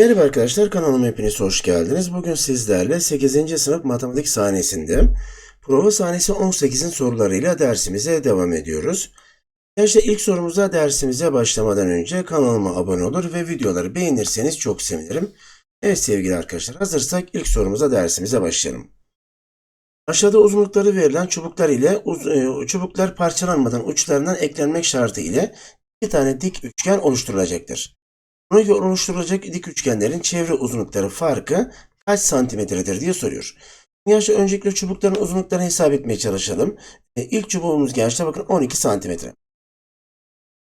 Merhaba arkadaşlar kanalıma hepiniz hoş geldiniz. Bugün sizlerle 8. sınıf matematik sahnesinde prova sahnesi 18'in sorularıyla dersimize devam ediyoruz. Gençler ilk sorumuza dersimize başlamadan önce kanalıma abone olur ve videoları beğenirseniz çok sevinirim. Evet sevgili arkadaşlar hazırsak ilk sorumuza dersimize başlayalım. Aşağıda uzunlukları verilen çubuklar ile e, çubuklar parçalanmadan uçlarından eklenmek şartı ile iki tane dik üçgen oluşturulacaktır. Buna göre oluşturulacak dik üçgenlerin çevre uzunlukları farkı kaç santimetredir diye soruyor. Gençler öncelikle çubukların uzunluklarını hesap etmeye çalışalım. E, ilk çubuğumuz gençler bakın 12 santimetre.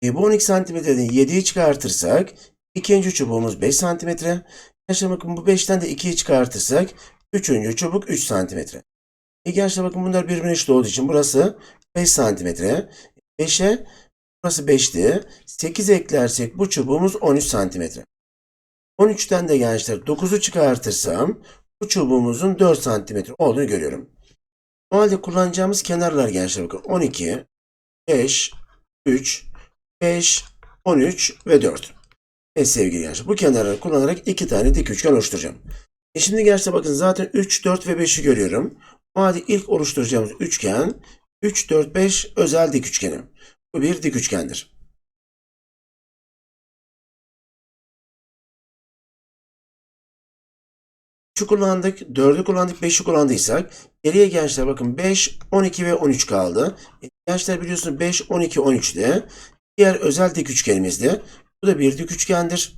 E, bu 12 santimetreden 7'yi çıkartırsak ikinci çubuğumuz 5 santimetre. Gençler bakın bu 5'ten de 2'yi çıkartırsak üçüncü çubuk 3 santimetre. E, gençler bakın bunlar birbirine eşit olduğu için burası 5 santimetre. 5'e Burası 5'ti. 8 eklersek bu çubuğumuz 13 santimetre. 13'ten de gençler 9'u çıkartırsam bu çubuğumuzun 4 santimetre olduğunu görüyorum. O halde kullanacağımız kenarlar gençler bakın 12, 5, 3, 5, 13 ve 4. Evet sevgili gençler bu kenarları kullanarak iki tane dik üçgen oluşturacağım. E şimdi gençler bakın zaten 3, 4 ve 5'i görüyorum. O halde ilk oluşturacağımız üçgen 3, 4, 5 özel dik üçgeni. Bu bir dik üçgendir. Şu kullandık, 4'ü kullandık, 5'i kullandıysak geriye gençler bakın 5, 12 ve 13 kaldı. E, Gençler biliyorsunuz 5, 12, 13 de diğer özel dik üçgenimizde. Bu da bir dik üçgendir.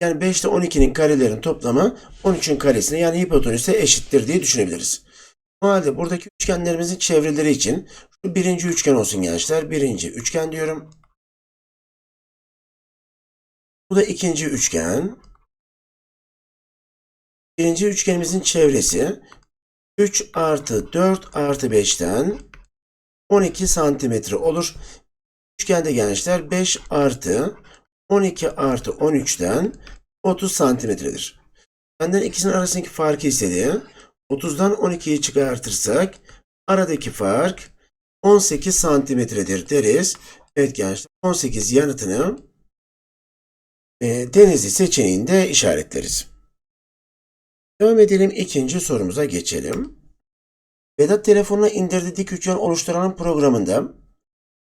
Yani 5 ile 12'nin karelerin toplamı 13'ün karesine yani hipotenüse eşittir diye düşünebiliriz. O halde buradaki üçgenlerimizin çevreleri için şu birinci üçgen olsun gençler. Birinci üçgen diyorum. Bu da ikinci üçgen. Birinci üçgenimizin çevresi 3 artı 4 artı 5'ten 12 santimetre olur. Üçgende gençler 5 artı 12 artı 13'ten 30 santimetredir. Benden ikisinin arasındaki farkı istedi. 30'dan 12'yi çıkartırsak aradaki fark 18 santimetredir deriz. Evet gençler 18 yanıtını e, Denizli seçeneğinde işaretleriz. Devam edelim ikinci sorumuza geçelim. Vedat telefonuna indirdiği dik üçgen oluşturan programında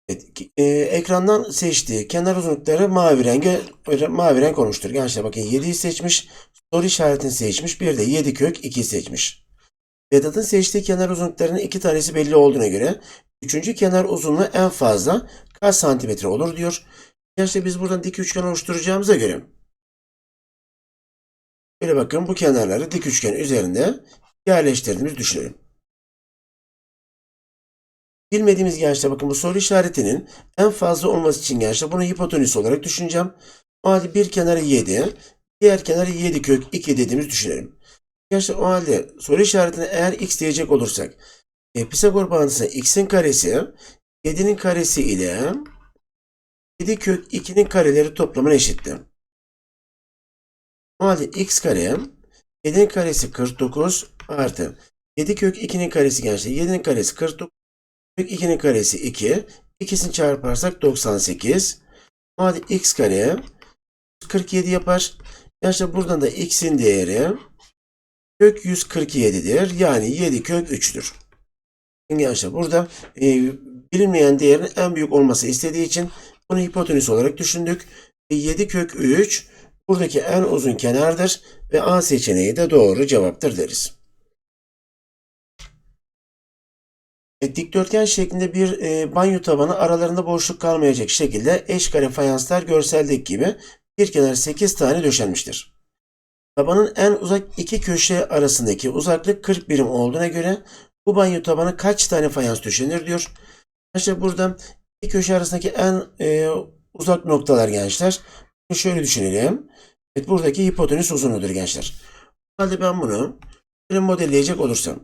evet, e, ekrandan seçtiği kenar uzunlukları mavi renge mavi renk olmuştur. Gençler bakın 7'yi seçmiş, soru işaretini seçmiş, bir de 7 kök 2'yi seçmiş. Vedat'ın seçtiği kenar uzunluklarının iki tanesi belli olduğuna göre üçüncü kenar uzunluğu en fazla kaç santimetre olur diyor. Gençler biz buradan dik üçgen oluşturacağımıza göre böyle bakın bu kenarları dik üçgen üzerinde yerleştirdiğimizi düşünelim. Bilmediğimiz gençler bakın bu soru işaretinin en fazla olması için gençler bunu hipotenüs olarak düşüneceğim. O bir kenarı 7, diğer kenarı 7 kök 2 dediğimizi düşünelim. Gençler o halde soru işaretine eğer x diyecek olursak e, Pisagor bağıntısına x'in karesi 7'nin karesi ile 7 kök 2'nin kareleri toplamına eşittir. O halde x kare 7'nin karesi 49 artı 7 kök 2'nin karesi gençler 7'nin karesi 49 kök 2'nin karesi 2 ikisini çarparsak 98 o halde x kare 47 yapar. Gençler buradan da x'in değeri kök 147'dir. Yani 7 kök 3'tür. Gençler burada e, bilinmeyen değerin en büyük olması istediği için bunu hipotenüs olarak düşündük. E, 7 kök 3 buradaki en uzun kenardır ve A seçeneği de doğru cevaptır deriz. E, dikdörtgen şeklinde bir e, banyo tabanı aralarında boşluk kalmayacak şekilde eşkare fayanslar görseldeki gibi bir kenar 8 tane döşenmiştir. Tabanın en uzak iki köşe arasındaki uzaklık 40 birim olduğuna göre bu banyo tabanı kaç tane fayans döşenir diyor. İşte burada iki köşe arasındaki en e, uzak noktalar gençler. Şöyle düşünelim. Evet, buradaki hipotenüs uzunluğudur gençler. Halde ben bunu modelleyecek olursam.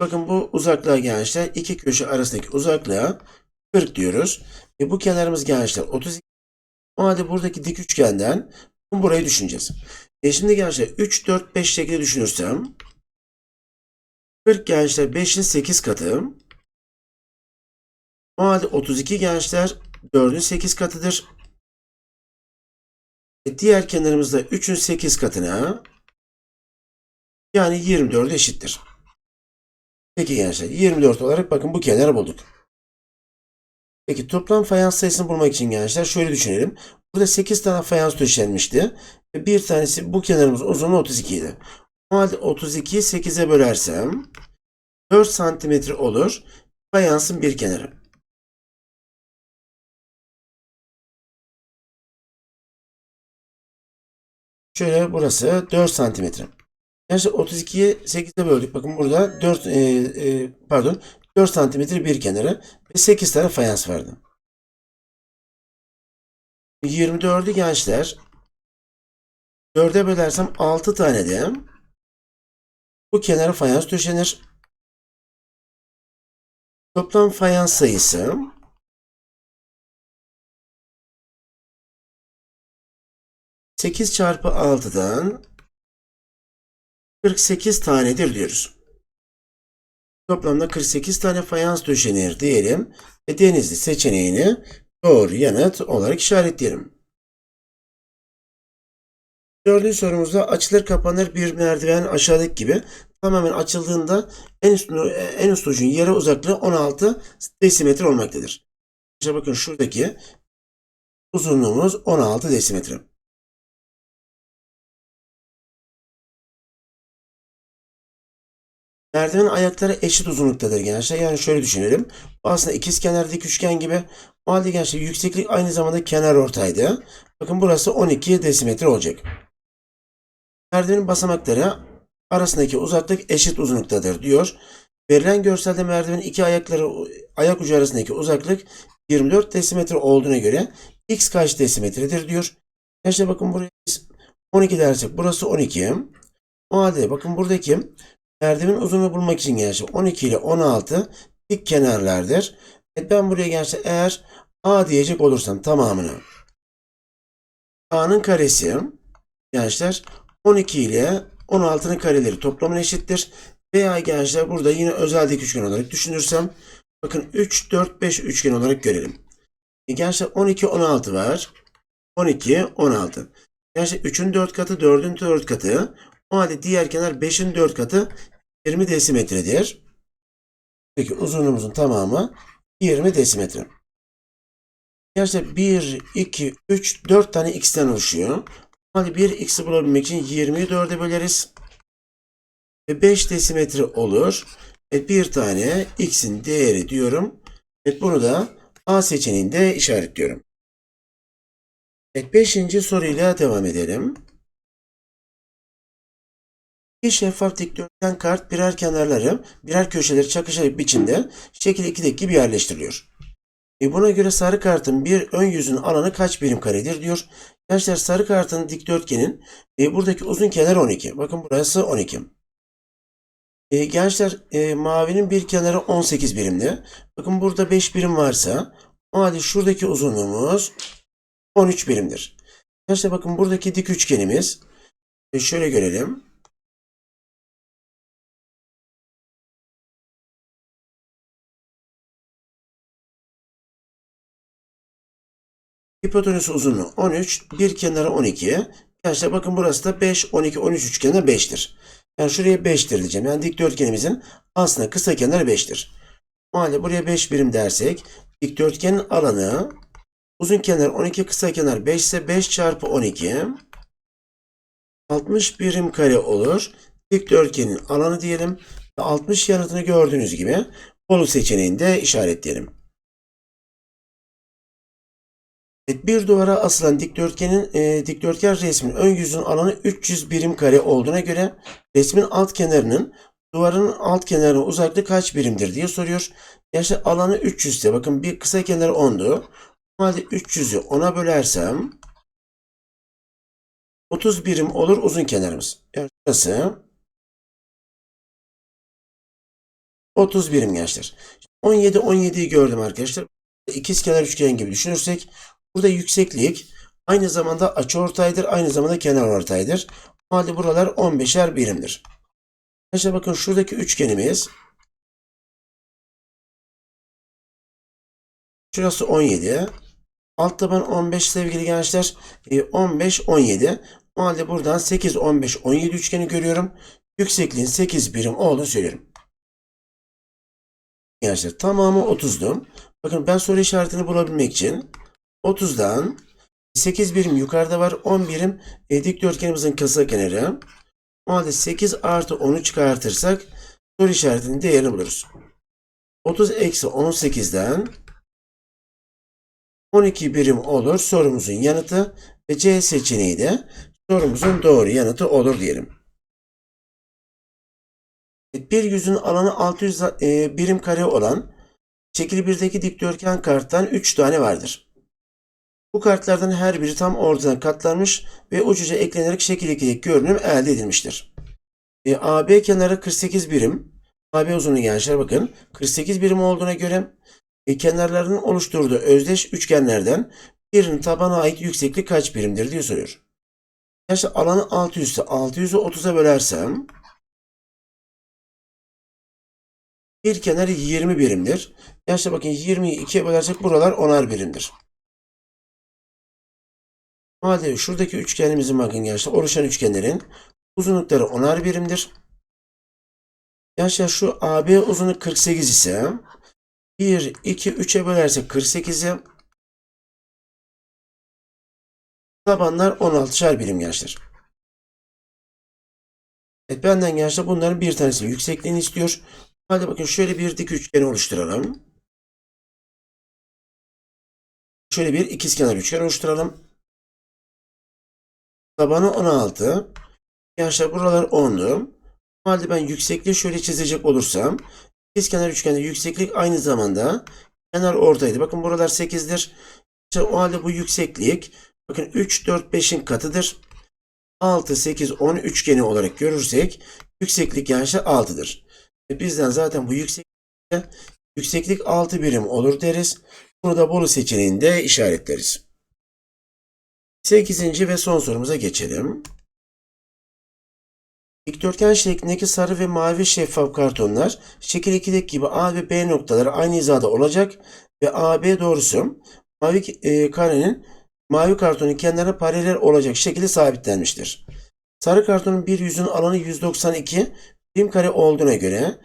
Bakın bu uzaklığa gençler iki köşe arasındaki uzaklığa 40 diyoruz. E, bu kenarımız gençler 32. O halde buradaki dik üçgenden burayı düşüneceğiz. E şimdi gençler 3, 4, 5 şekilde düşünürsem 40 gençler 5'in 8 katı O halde 32 gençler 4'ün 8 katıdır. E, diğer kenarımızda 3'ün 8 katına yani 24 eşittir. Peki gençler 24 olarak bakın bu kenarı bulduk. Peki toplam fayans sayısını bulmak için gençler şöyle düşünelim. Burada 8 tane fayans döşenmişti. Ve bir tanesi bu kenarımız uzunluğu 32 idi. O halde 32'yi 8'e bölersem 4 santimetre olur. Fayansın bir kenarı. Şöyle burası 4 santimetre. Gençler 32'yi 8'e böldük. Bakın burada 4 e, e, pardon 4 santimetre bir kenarı 8 tane fayans vardı. 24'ü gençler 4'e bölersem 6 tane de bu kenara fayans döşenir. Toplam fayans sayısı sekiz çarpı 6'dan 48 tanedir diyoruz. Toplamda 48 tane fayans döşenir diyelim ve denizli seçeneğini doğru yanıt olarak işaretleyelim. Dördüncü sorumuzda açılır kapanır bir merdiven aşağıdaki gibi tamamen açıldığında en üst, en üst ucun yere uzaklığı 16 desimetre olmaktadır. İşte bakın şuradaki uzunluğumuz 16 desimetre. Merdiven ayakları eşit uzunluktadır gençler. Yani şöyle düşünelim. Aslında ikizkenar dik üçgen gibi. O halde gençler yükseklik aynı zamanda kenar ortaydı. Bakın burası 12 desimetre olacak. Merdivenin basamakları arasındaki uzaklık eşit uzunluktadır diyor. Verilen görselde merdivenin iki ayakları ayak ucu arasındaki uzaklık 24 desimetre olduğuna göre x kaç desimetredir diyor. İşte bakın buraya 12 dersek burası 12. O halde bakın buradaki merdiven uzunluğu bulmak için gençler 12 ile 16 dik kenarlardır. Evet, ben buraya gençler eğer a diyecek olursam tamamını a'nın karesi gençler 12 ile 16'nın kareleri toplamına eşittir. Veya gençler burada yine özel dik üçgen olarak düşünürsem bakın 3, 4, 5 üçgen olarak görelim. E gençler 12, 16 var. 12, 16. Gençler 3'ün 4 katı, 4'ün 4 katı. O halde diğer kenar 5'in 4 katı 20 desimetredir. Peki uzunluğumuzun tamamı 20 desimetre. Gençler 1, 2, 3, 4 tane x'ten oluşuyor. Hadi bir x'i bulabilmek için 20'yi 4'e böleriz. Ve 5 desimetre olur. Evet, bir tane x'in değeri diyorum. Evet, bunu da A seçeneğinde işaretliyorum. Evet, 5. soruyla devam edelim. İki şeffaf dikdörtgen kart birer kenarları, birer köşeleri çakışarak biçimde şekil 2'deki gibi yerleştiriliyor. E buna göre sarı kartın bir ön yüzünün alanı kaç birim karedir diyor. Gençler sarı kartın dikdörtgenin e, buradaki uzun kenar 12. Bakın burası 12. E, gençler e, mavinin bir kenarı 18 birimdi. Bakın burada 5 birim varsa o halde şuradaki uzunluğumuz 13 birimdir. Gençler bakın buradaki dik üçgenimiz e, şöyle görelim. Hipotenüs uzunluğu 13, bir kenarı 12. Gençler bakın burası da 5, 12, 13 üçgeni 5'tir. Yani şuraya 5'tir diyeceğim. Yani dikdörtgenimizin aslında kısa kenarı 5'tir. O halde buraya 5 birim dersek dikdörtgenin alanı uzun kenar 12, kısa kenar 5 ise 5 çarpı 12 60 birim kare olur. Dikdörtgenin alanı diyelim. 60 yanıtını gördüğünüz gibi Bolu seçeneğinde işaretleyelim. Evet, bir duvara asılan dikdörtgenin e, dikdörtgen resmin ön yüzünün alanı 300 birim kare olduğuna göre resmin alt kenarının duvarın alt kenarına uzaklığı kaç birimdir diye soruyor. Gerçi alanı 300 ise bakın bir kısa kenarı 10'du. O halde 300'ü 10'a bölersem 30 birim olur uzun kenarımız. Yani burası 30 birim gençler. 17 17'yi gördüm arkadaşlar. İkiz kenar üçgen gibi düşünürsek Burada yükseklik aynı zamanda açıortaydır, aynı zamanda kenar ortaydır. O halde buralar 15'er birimdir. Arkadaşlar bakın şuradaki üçgenimiz Şurası 17. Alt taban 15 sevgili gençler. E, 15, 17. O halde buradan 8, 15, 17 üçgeni görüyorum. Yüksekliğin 8 birim olduğunu söylüyorum. Gençler tamamı 30'du. Bakın ben soru işaretini bulabilmek için 30'dan 8 birim yukarıda var. 10 birim e, dikdörtgenimizin kısa kenarı. O halde 8 artı 10'u çıkartırsak soru işaretinin değerini buluruz. 30 eksi 18'den 12 birim olur sorumuzun yanıtı ve C seçeneği de sorumuzun doğru yanıtı olur diyelim. Bir yüzün alanı 600 e, birim kare olan şekil 1'deki dikdörtgen karttan 3 tane vardır. Bu kartlardan her biri tam ortadan katlanmış ve ucuca eklenerek şekil 2'deki görünüm elde edilmiştir. E, AB kenarı 48 birim. AB uzunluğu gençler bakın 48 birim olduğuna göre e, kenarlarının oluşturduğu özdeş üçgenlerden birinin tabana ait yükseklik kaç birimdir diye soruyor. Gençler alanı 600 ise 600'ü 30'a bölersem bir kenarı 20 birimdir. Gençler bakın 20'yi 2'ye bölersek buralar 10'ar birimdir. Halde şuradaki üçgenimizin bakın gençler oluşan üçgenlerin uzunlukları 10'ar birimdir. Gençler şu AB uzunluk 48 ise 1, 2, 3'e bölersek 48'i tabanlar 16'şer birim gençler. Evet benden gençler bunların bir tanesinin yüksekliğini istiyor. Hadi bakın şöyle bir dik üçgen oluşturalım. Şöyle bir ikizkenar üçgen oluşturalım. Tabanı 16. Gençler buralar 10'lu. O halde ben yüksekliği şöyle çizecek olursam ikizkenar üçgende yükseklik aynı zamanda kenar ortaydı. Bakın buralar 8'dir. İşte o halde bu yükseklik bakın 3, 4, 5'in katıdır. 6, 8, 10 üçgeni olarak görürsek yükseklik gençler 6'dır. E bizden zaten bu yükseklik yükseklik 6 birim olur deriz. Bunu da Bolu seçeneğinde işaretleriz. 8. ve son sorumuza geçelim. Dikdörtgen şeklindeki sarı ve mavi şeffaf kartonlar şekil 2'deki gibi A ve B noktaları aynı hizada olacak ve AB doğrusu mavi e, karenin mavi kartonun kenarına paralel olacak şekilde sabitlenmiştir. Sarı kartonun bir yüzün alanı 192 birim kare olduğuna göre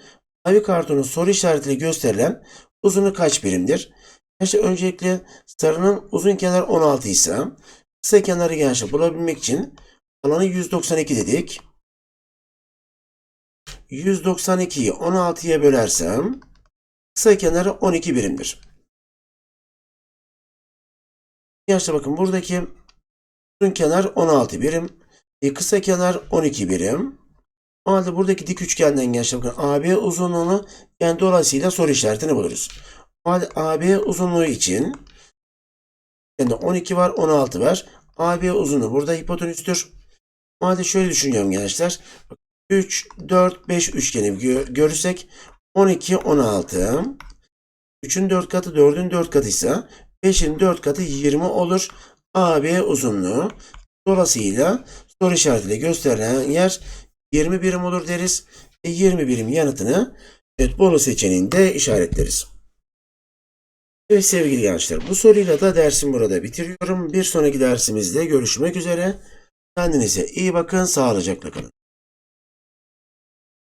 mavi kartonun soru işaretiyle gösterilen uzunluğu kaç birimdir? İşte öncelikle sarının uzun kenar 16 ise kısa kenarı gençler bulabilmek için alanı 192 dedik. 192'yi 16'ya bölersem kısa kenarı 12 birimdir. Gençler bakın buradaki uzun kenar 16 birim. E, kısa kenar 12 birim. O halde buradaki dik üçgenden gençler bakın AB uzunluğunu yani dolayısıyla soru işaretini buluruz. O halde AB uzunluğu için yani 12 var 16 var. AB uzunluğu burada hipotenüstür. O halde şöyle düşünüyorum gençler. 3, 4, 5 üçgeni görürsek 12, 16. 3'ün 4 katı 4'ün 4 katı ise 5'in 4 katı 20 olur. AB uzunluğu. Dolayısıyla soru işaretiyle gösterilen yer 20 birim olur deriz. E 20 birim yanıtını evet, Bolu seçeneğinde işaretleriz. Evet sevgili gençler bu soruyla da dersim burada bitiriyorum. Bir sonraki dersimizde görüşmek üzere. Kendinize iyi bakın, sağlıcakla kalın.